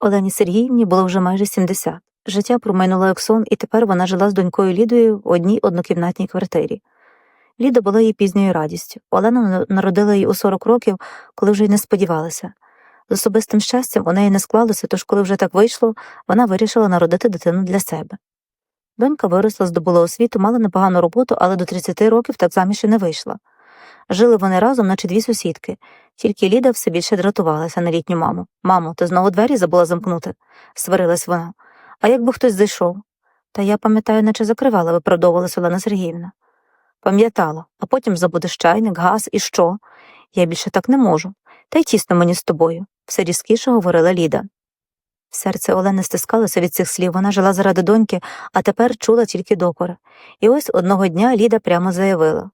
Олені Сергіївні було вже майже 70. Життя промайнуло як сон, і тепер вона жила з донькою Лідою в одній однокімнатній квартирі. Ліда була її пізньою радістю. Олена народила її у 40 років, коли вже й не сподівалася. З особистим щастям у неї не склалося, тож, коли вже так вийшло, вона вирішила народити дитину для себе. Донька виросла, здобула освіту, мала непогану роботу, але до 30 років так заміж і не вийшла. Жили вони разом, наче дві сусідки, тільки Ліда все більше дратувалася на літню маму. Мамо, ти знову двері забула замкнути, сварилась вона. А якби хтось зайшов? Та я пам'ятаю, наче закривала, виправдовувалась Олена Сергіївна. Пам'ятала, а потім забудеш чайник, газ і що? Я більше так не можу. Та й тісно мені з тобою, все різкіше говорила Ліда. Серце Олени стискалося від цих слів, вона жила заради доньки, а тепер чула тільки докори. І ось одного дня Ліда прямо заявила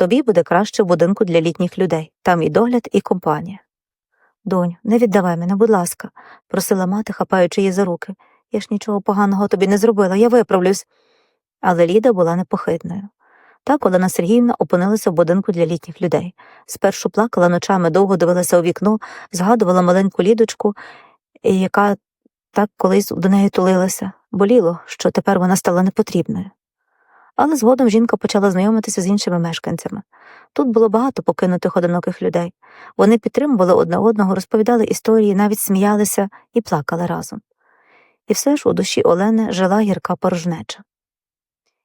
тобі буде краще в будинку для літніх людей, там і догляд, і компанія. Доню, не віддавай мене, будь ласка, просила мати, хапаючи її за руки. Я ж нічого поганого тобі не зробила, я виправлюсь. Але Ліда була непохитною. Так Олена Сергіївна опинилася в будинку для літніх людей. Спершу плакала ночами, довго дивилася у вікно, згадувала маленьку лідочку, яка так колись до неї тулилася. Боліло, що тепер вона стала непотрібною. Але згодом жінка почала знайомитися з іншими мешканцями. Тут було багато покинутих одиноких людей. Вони підтримували одне одного, розповідали історії, навіть сміялися і плакали разом. І все ж у душі Олени жила гірка порожнеча.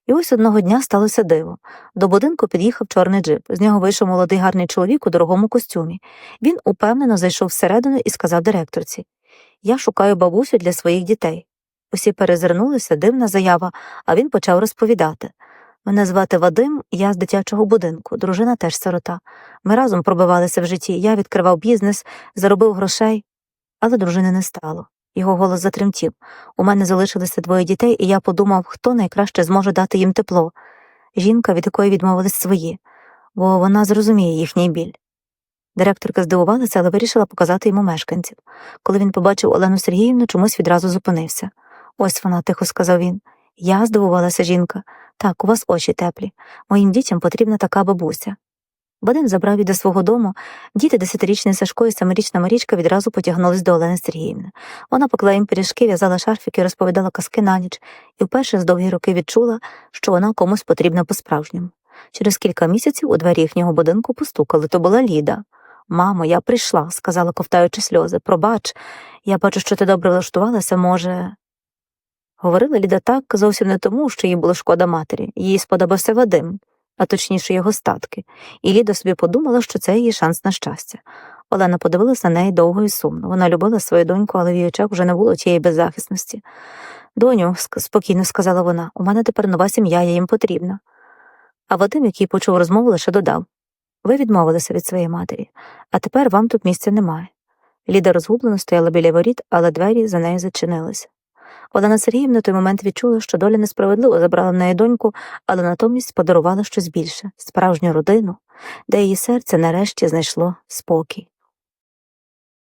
І ось одного дня сталося диво. До будинку під'їхав чорний джип. З нього вийшов молодий гарний чоловік у дорогому костюмі. Він упевнено зайшов всередину і сказав директорці Я шукаю бабусю для своїх дітей. Усі перезирнулися, дивна заява, а він почав розповідати. Мене звати Вадим, я з дитячого будинку, дружина теж сирота. Ми разом пробивалися в житті, я відкривав бізнес, заробив грошей, але дружини не стало. Його голос затремтів. У мене залишилися двоє дітей, і я подумав, хто найкраще зможе дати їм тепло. Жінка, від якої відмовились свої, бо вона зрозуміє їхній біль. Директорка здивувалася, але вирішила показати йому мешканців. Коли він побачив Олену Сергіївну, чомусь відразу зупинився. Ось вона, тихо сказав він. Я здивувалася жінка. Так, у вас очі теплі. Моїм дітям потрібна така бабуся. Вадим забрав її до свого дому. Діти десятирічний Сашко і семирічна Марічка відразу потягнулись до Олени Сергіївни. Вона поклала їм пиріжки, в'язала шарфіки, розповідала казки на ніч, і вперше з довгі роки відчула, що вона комусь потрібна по-справжньому. Через кілька місяців у двері їхнього будинку постукали, то була Ліда. Мамо, я прийшла, сказала, ковтаючи сльози. Пробач, я бачу, що ти добре влаштувалася, може. Говорила Ліда так зовсім не тому, що їй було шкода матері, їй сподобався Вадим, а точніше його статки, і Ліда собі подумала, що це її шанс на щастя. Олена подивилася на неї довго і сумно. Вона любила свою доньку, але в її очах вже не було тієї беззахисності. Доню, спокійно сказала вона, у мене тепер нова сім'я, я їм потрібна. А Вадим, який почув розмову, лише додав ви відмовилися від своєї матері, а тепер вам тут місця немає. Ліда розгублено стояла біля воріт, але двері за нею зачинилися. Олена Сергіївна той момент відчула, що доля несправедливо забрала в неї доньку, але натомість подарувала щось більше справжню родину, де її серце нарешті знайшло спокій.